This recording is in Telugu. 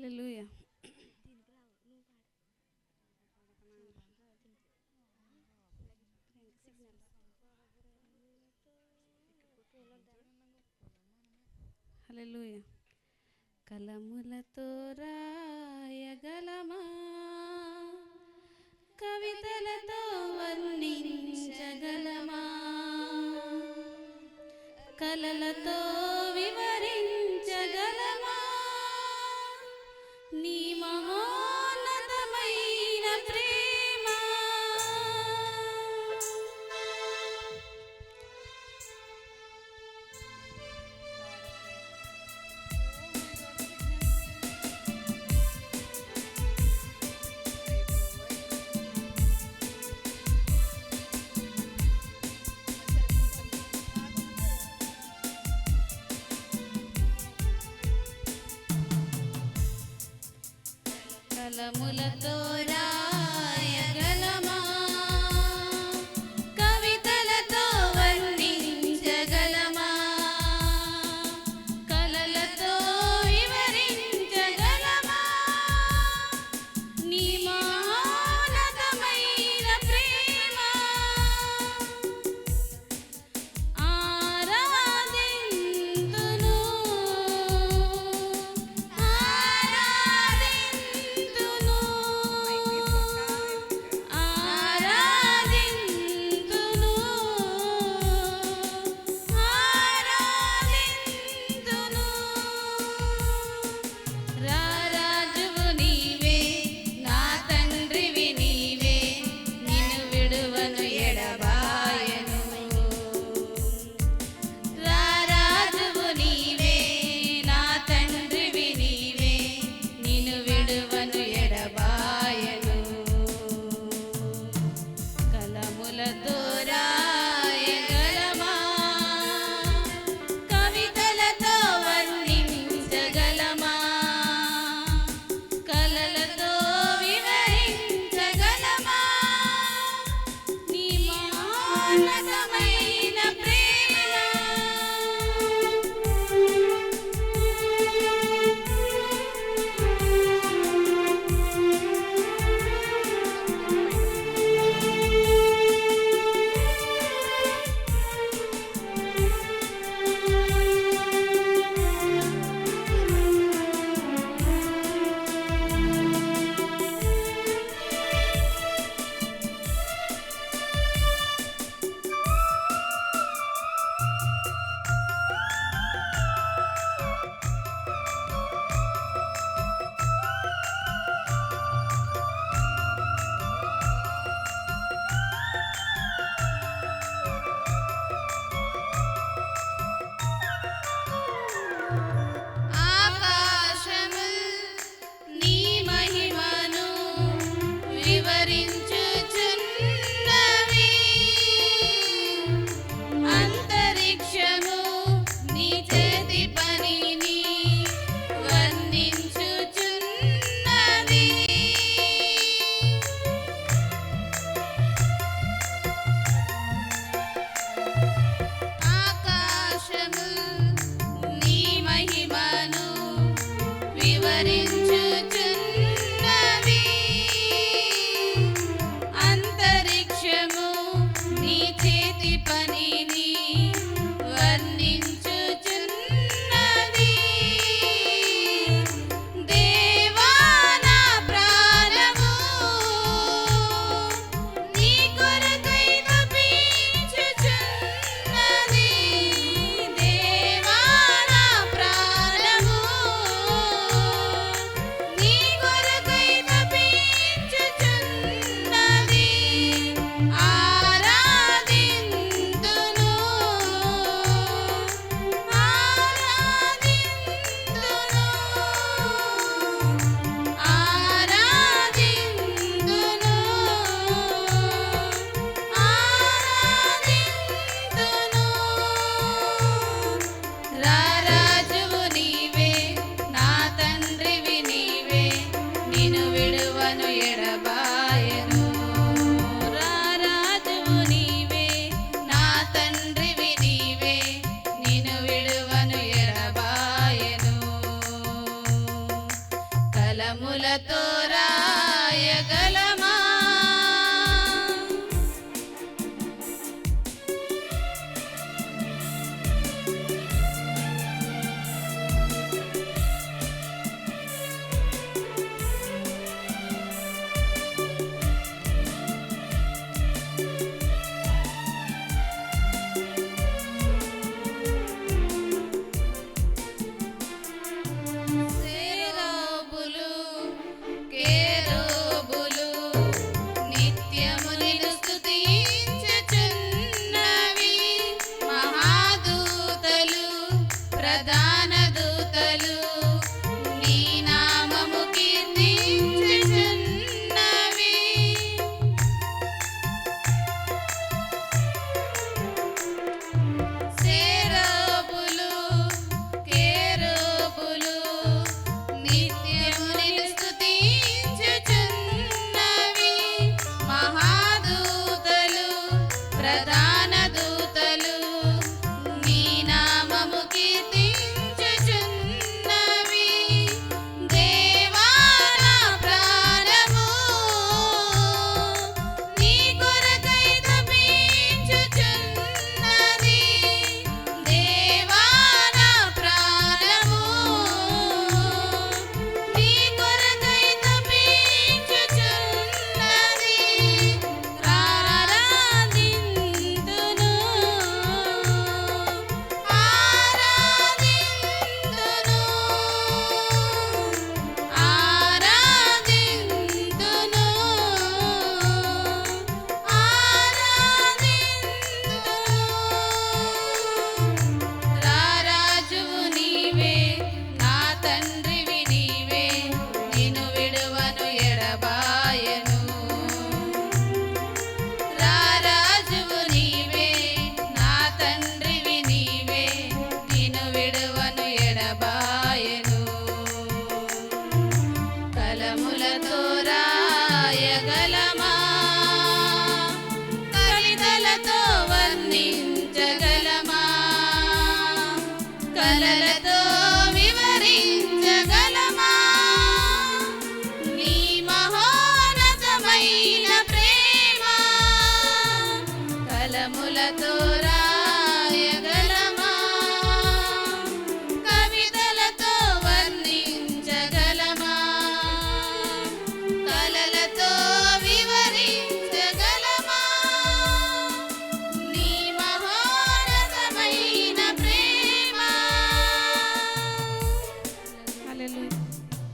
హల్లెలూయా హల్లెలూయా కలములతో రాయగలమా కవితలతో వర్ణించగలమా కలలతో కలములతో రా గలములతో రాయగలము కలములతో